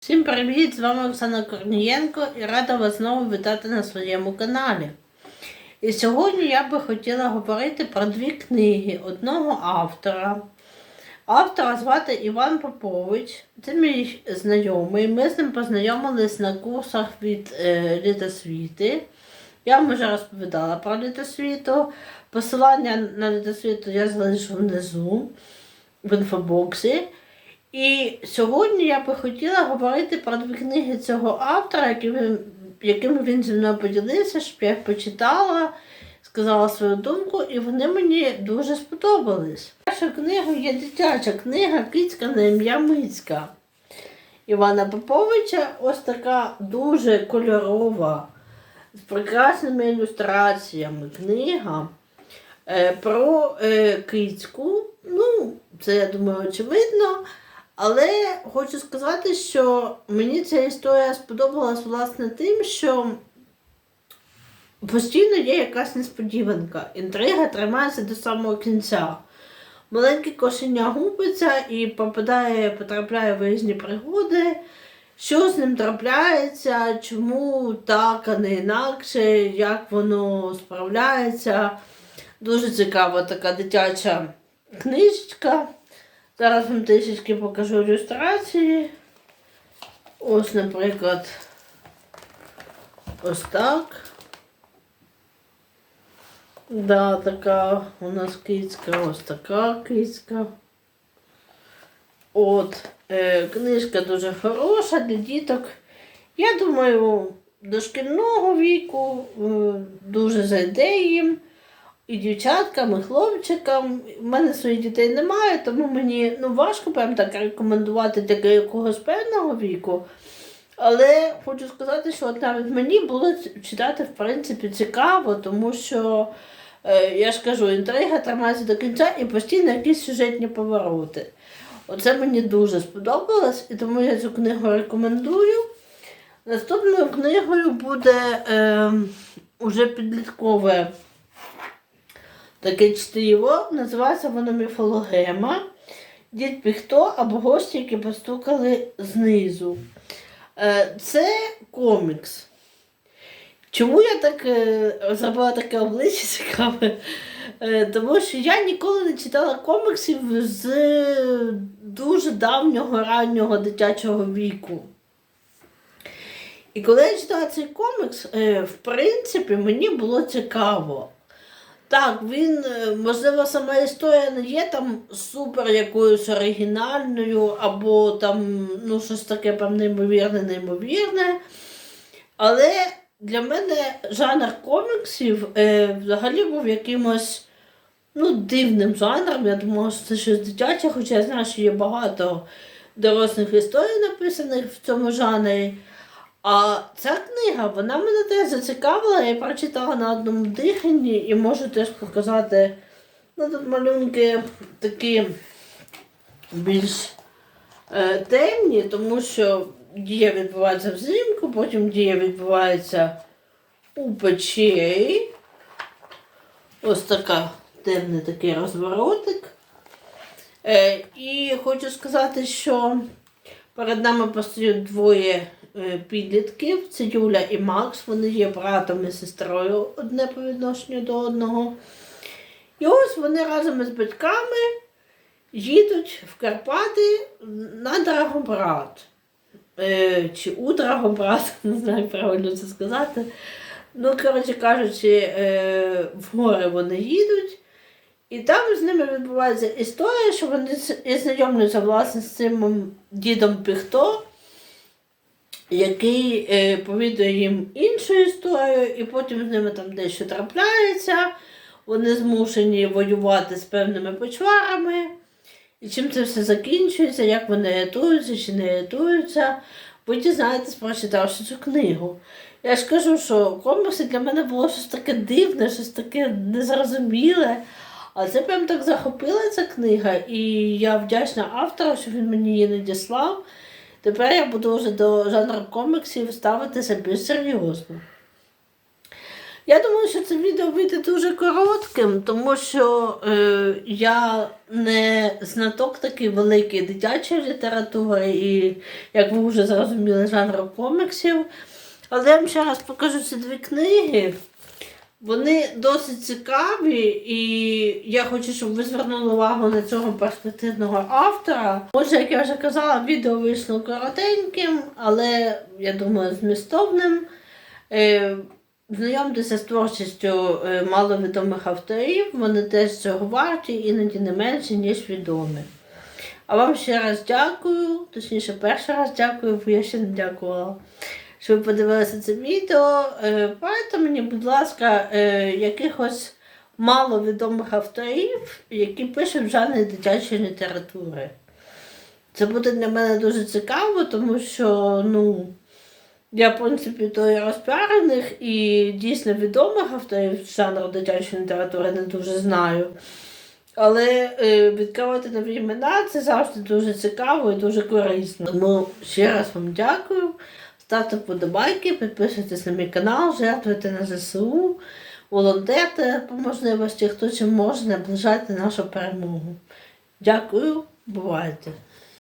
Всім привіт! З вами Оксана Корнієнко і рада вас знову вітати на своєму каналі. І сьогодні я би хотіла говорити про дві книги одного автора. Автора звати Іван Попович. Це мій знайомий. Ми з ним познайомились на курсах від е, Літосвіти. Я вам вже розповідала про Літосвіту. Посилання на Літосвіту я залишу внизу в інфобоксі. І сьогодні я би хотіла говорити про дві книги цього автора, якими він зі мною поділився, щоб я їх почитала, сказала свою думку, і вони мені дуже сподобались. Перша книга є дитяча книга Кицька на ім'я Мицька. Івана Поповича ось така дуже кольорова, з прекрасними ілюстраціями книга е, про е, кицьку. Ну, це я думаю, очевидно. Але хочу сказати, що мені ця історія сподобалась власне тим, що постійно є якась несподіванка. Інтрига тримається до самого кінця. Маленьке кошеня губиться і попадає, потрапляє в різні пригоди. Що з ним трапляється, чому так, а не інакше, як воно справляється. Дуже цікава така дитяча книжечка. Зараз вам трішечки покажу ілюстрації. Ось, наприклад, ось так. Да, така у нас кицька, ось така кицька. От, е, книжка дуже хороша для діток. Я думаю, дошкільного віку е, дуже зайде їм і дівчаткам, і хлопчикам. У мене своїх дітей немає, тому мені ну, важко прям так рекомендувати для якогось певного віку. Але хочу сказати, що навіть мені було читати в принципі цікаво, тому що е, я ж кажу, інтрига тримається до кінця і постійно якісь сюжетні повороти. Оце мені дуже сподобалось, і тому я цю книгу рекомендую. Наступною книгою буде е, уже підліткове таке чтиво, називається воно міфологема. Дід Піхто або гості, які постукали знизу. Е, Це комікс. Чому я так е, зробила таке обличчя цікаве? Е, Тому що я ніколи не читала коміксів з дуже давнього раннього дитячого віку. І коли я читала цей комікс, в принципі, мені було цікаво. Так, він, е, можливо, сама історія не є там супер якоюсь оригінальною, або там ну, щось таке прям неймовірне, неймовірне. Але для мене жанр коміксів е, взагалі був якимось ну, дивним жанром. Я думала, що це щось дитяче, хоча я знаю, що є багато дорослих історій, написаних в цьому жанрі. А ця книга, вона мене теж зацікавила, я прочитала на одному диханні і можу теж показати. Ну, тут малюнки такі більш е, темні, тому що дія відбувається взимку, потім дія відбувається у печері. Ось така темний такий розворотик. Е, і хочу сказати, що перед нами постають двоє підлітків. Це Юля і Макс. Вони є братом і сестрою одне по відношенню до одного. І ось вони разом із батьками їдуть в Карпати на Драгобрат. Е, чи у Драгобрат, не знаю, правильно це сказати. Ну, коротше кажучи, е, в гори вони їдуть. І там з ними відбувається історія, що вони знайомляться власне з цим дідом Піхто, який е, повідує їм іншу історію, і потім з ними там дещо трапляється. Вони змушені воювати з певними почварами. І чим це все закінчується, як вони рятуються чи не рятуються, ви дізнаєтесь, прочитавши цю книгу. Я ж кажу, що комікси для мене було щось таке дивне, щось таке незрозуміле. А це прям так захопила ця книга, і я вдячна автору, що він мені її надіслав. Тепер я буду вже до жанру коміксів ставитися більш серйозно. Я думаю, що це відео вийде дуже коротким, тому що е, я не знаток такий великий дитячої літератури і, як ви вже зрозуміли, жанру коміксів. Але я вам ще раз покажу ці дві книги. Вони досить цікаві, і я хочу, щоб ви звернули увагу на цього перспективного автора. Отже, як я вже казала, відео вийшло коротеньким, але я думаю, змістовним. Е, Знайомтеся з творчістю е, маловідомих авторів, вони теж цього варті, іноді не менше, ніж відомі. А вам ще раз дякую, точніше, перший раз дякую, бо я ще не дякувала, що ви подивилися це відео. Е, Порадьте мені, будь ласка, е, якихось маловідомих авторів, які пишуть в жанрі дитячої літератури. Це буде для мене дуже цікаво, тому що, ну. Я, в принципі, то і розпіарених і дійсно відомих авторів жанру дитячої літератури не дуже знаю. Але е, відкривати нові імена це завжди дуже цікаво і дуже корисно. Тому ще раз вам дякую. Ставте вподобайки, підписуйтесь на мій канал, жертвуйте на ЗСУ, волонтерте по можливості, хто чим може наближати нашу перемогу. Дякую, бувайте!